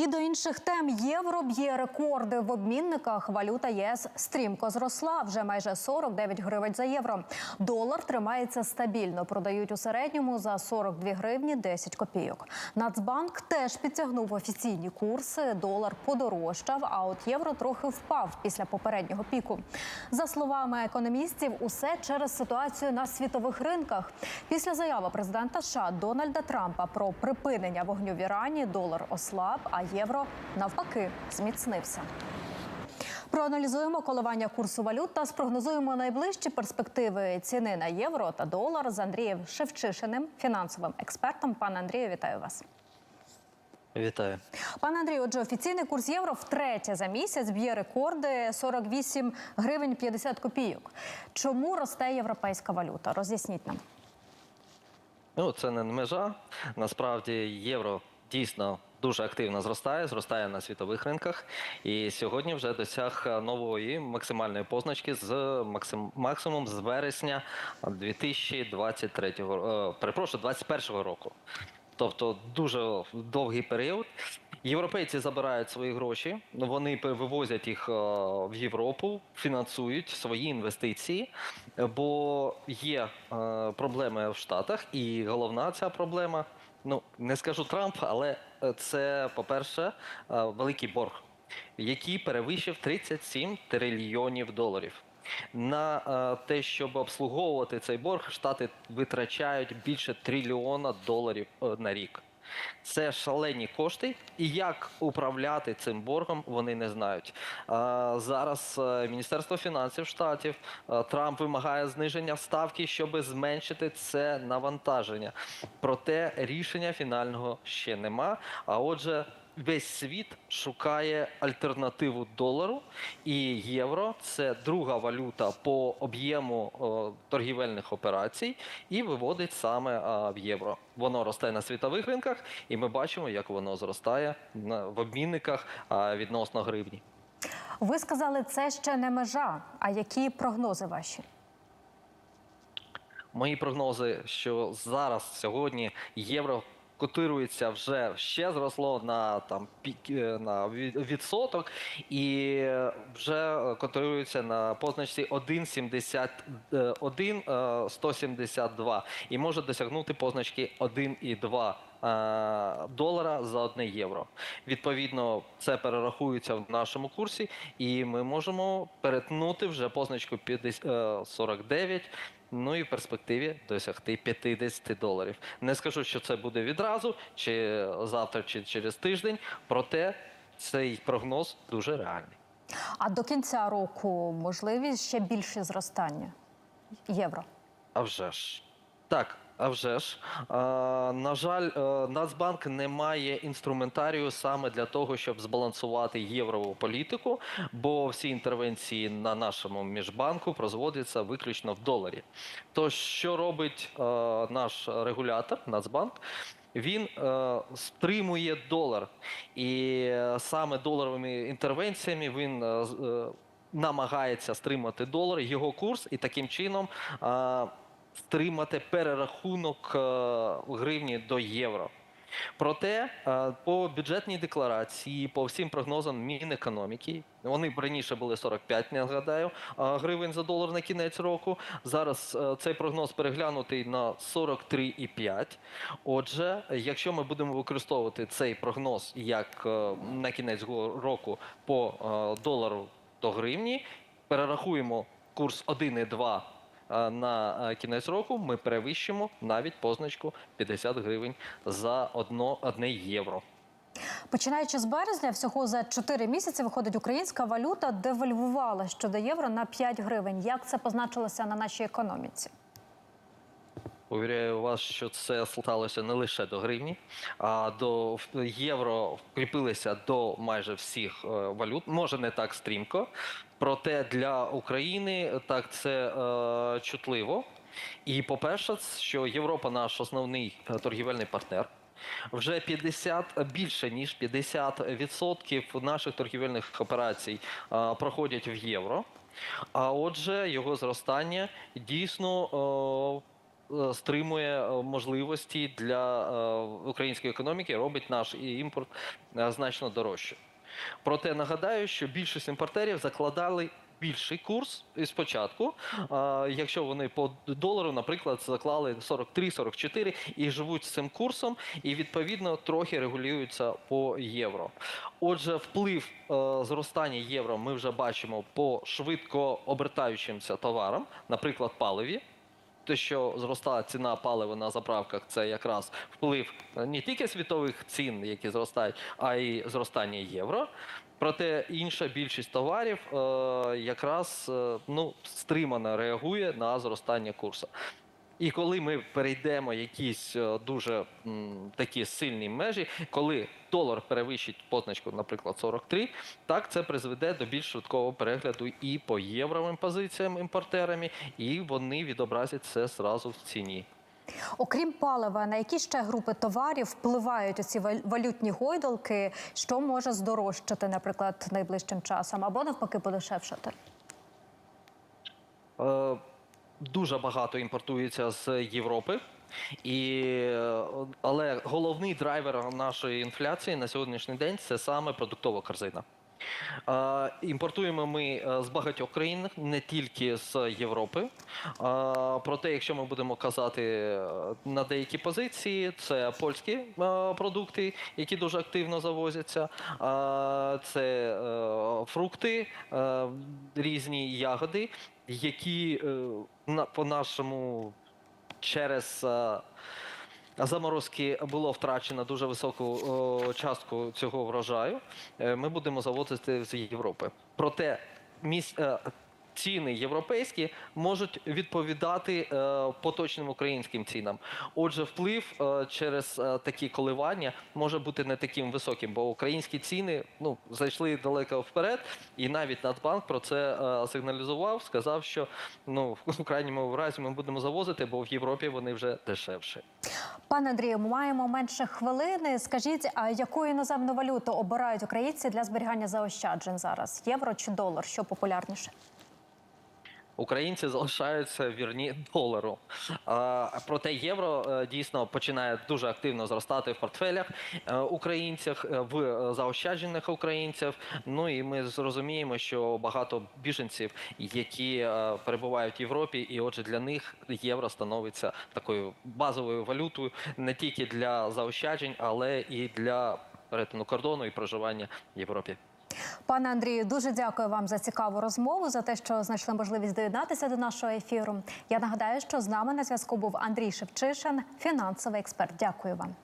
І до інших тем євро б'є рекорди в обмінниках. Валюта ЄС стрімко зросла вже майже 49 гривень за євро. Долар тримається стабільно. Продають у середньому за 42 гривні 10 копійок. Нацбанк теж підтягнув офіційні курси. Долар подорожчав, а от євро трохи впав після попереднього піку. За словами економістів, усе через ситуацію на світових ринках. Після заяви президента США Дональда Трампа про припинення вогню в Ірані долар ослаб, а євро навпаки зміцнився. Проаналізуємо коливання курсу валют та спрогнозуємо найближчі перспективи ціни на євро та долар з Андрієм Шевчишиним, фінансовим експертом. Пане Андрію, вітаю вас. Вітаю. Пане Андрію, отже, офіційний курс євро втретє за місяць б'є рекорди 48 гривень 50 копійок. Чому росте європейська валюта? Роз'ясніть нам. Ну, це не межа. Насправді євро дійсно дуже активно зростає, зростає на світових ринках. І сьогодні вже досяг нової максимальної позначки з максим, максимум з вересня 2023 року. Перепрошую, 2021 року. Тобто дуже довгий період. Європейці забирають свої гроші, вони вивозять їх е, в Європу, фінансують свої інвестиції, е, бо є е, проблеми в Штатах, і головна ця проблема. Ну не скажу Трамп, але е, це, по-перше, е, великий борг, який перевищив 37 трильйонів доларів. На е, те, щоб обслуговувати цей борг, штати витрачають більше трильйона доларів е, на рік. Це шалені кошти, і як управляти цим боргом, вони не знають. Зараз е, Міністерство фінансів штатів е, Трамп вимагає зниження ставки, щоб зменшити це навантаження. Проте рішення фінального ще нема. А отже, весь світ шукає альтернативу долару, і євро це друга валюта по об'єму торгівельних операцій і виводить саме в євро. Воно росте на світових ринках, і ми бачимо, як воно зростає в обмінниках відносно гривні. Ви сказали, це ще не межа. А які прогнози ваші? Мої прогнози, що зараз сьогодні євро котирується вже ще зросло на там пік е, на відсоток, і вже котирується на позначці 1,71 е, 172 і може досягнути позначки 1,2 е, долара за одне євро. Відповідно, це перерахується в нашому курсі, і ми можемо перетнути вже позначку 50, е, 49, Ну і в перспективі досягти 50 доларів. Не скажу, що це буде відразу, чи завтра, чи через тиждень. Проте цей прогноз дуже реальний. А до кінця року можливі ще більше зростання євро. А вже ж. Так, а вже ж. На жаль, е, Нацбанк не має інструментарію саме для того, щоб збалансувати єврову політику, бо всі інтервенції на нашому міжбанку розводяться виключно в доларі. Тож, що робить е, наш регулятор, Нацбанк? Він е, стримує долар, і е, саме доларовими інтервенціями він е, намагається стримати долар, його курс, і таким чином е, стримати перерахунок е, гривні до євро. Проте е, по бюджетній декларації, по всім прогнозам Мінекономіки, вони раніше були 45, нагадаю, е, гривень за долар на кінець року. Зараз цей прогноз переглянутий на 43,5. Отже, якщо ми будемо використовувати цей прогноз як на кінець року по долару до гривні, перерахуємо курс 1,2 а на е, кінець року ми перевищимо навіть позначку 50 гривень за одно, одне євро. Починаючи з березня, всього за 4 місяці виходить українська валюта девальвувала щодо євро на 5 гривень. Як це позначилося на нашій економіці? Увіряю вас, що це сталося не лише до гривні, а до євро вкріпилися до майже всіх е, валют. Може не так стрімко, проте для України так це е, чутливо. І по-перше, що Європа наш основний торгівельний партнер. Вже 50, більше ніж 50% наших торгівельних операцій е, проходять в євро. А отже, його зростання дійсно е, е, стримує можливості для е, української економіки, робить наш імпорт значно дорожче. Проте нагадаю, що більшість імпортерів закладали більший курс спочатку, якщо вони по долару, наприклад, заклали 43-44 і живуть з цим курсом, і відповідно трохи регулюються по євро. Отже, вплив е, зростання євро ми вже бачимо по швидко обертаючимся товарам, наприклад, паливі. Те, що зростає ціна палива на заправках, це якраз вплив е, не тільки світових цін, які зростають, а й зростання євро. Проте інша більшість товарів е, якраз е, ну, стримано реагує на зростання курсу. І коли ми перейдемо якісь е, дуже м, такі сильні межі, коли долар перевищить позначку, наприклад, 43, так це призведе до більш швидкого перегляду і по євровим позиціям імпортерами, і вони відобразять це зразу в ціні. Окрім палива, на які ще групи товарів впливають ці валютні гойдалки, що може здорожчати, наприклад, найближчим часом, або навпаки подешевшати? Е, Дуже багато імпортується з Європи. І, е, але головний драйвер нашої інфляції на сьогоднішній день це саме продуктова корзина. Імпортуємо ми е, з багатьох країн, не тільки з Європи. Проте, якщо ми будемо казати е, на деякі позиції, це польські е, продукти, які дуже активно завозяться. Це фрукти, різні ягоди, які по нашому через заморозки було втрачено дуже високу частку цього врожаю. Е, Ми будемо завозити з Європи. Проте е, ціни європейські можуть відповідати е, поточним українським цінам. Отже, вплив через такі коливання може бути не таким високим, бо українські ціни ну зайшли далеко вперед, і навіть Нацбанк про це сигналізував, сказав, що ну в крайньому разі ми будемо завозити, бо в Європі вони вже дешевші. Пане Андрію, ми маємо менше хвилини. Скажіть, а яку іноземну валюту обирають українці для зберігання заощаджень зараз? Євро чи долар? Що популярніше? Українці залишаються вірні долару. Проте євро е, дійсно починає дуже активно зростати в портфелях е, українців, е, в заощаджених українців. Ну і ми зрозуміємо, що багато біженців, які перебувають в Європі, і отже для них євро становиться такою базовою валютою не тільки для заощаджень, але і для перетину кордону і проживання в Європі. Пане Андрію, дуже дякую вам за цікаву розмову, за те, що знайшли можливість доєднатися до нашого ефіру. Я нагадаю, що з нами на зв'язку був Андрій Шевчишин, фінансовий експерт. Дякую вам.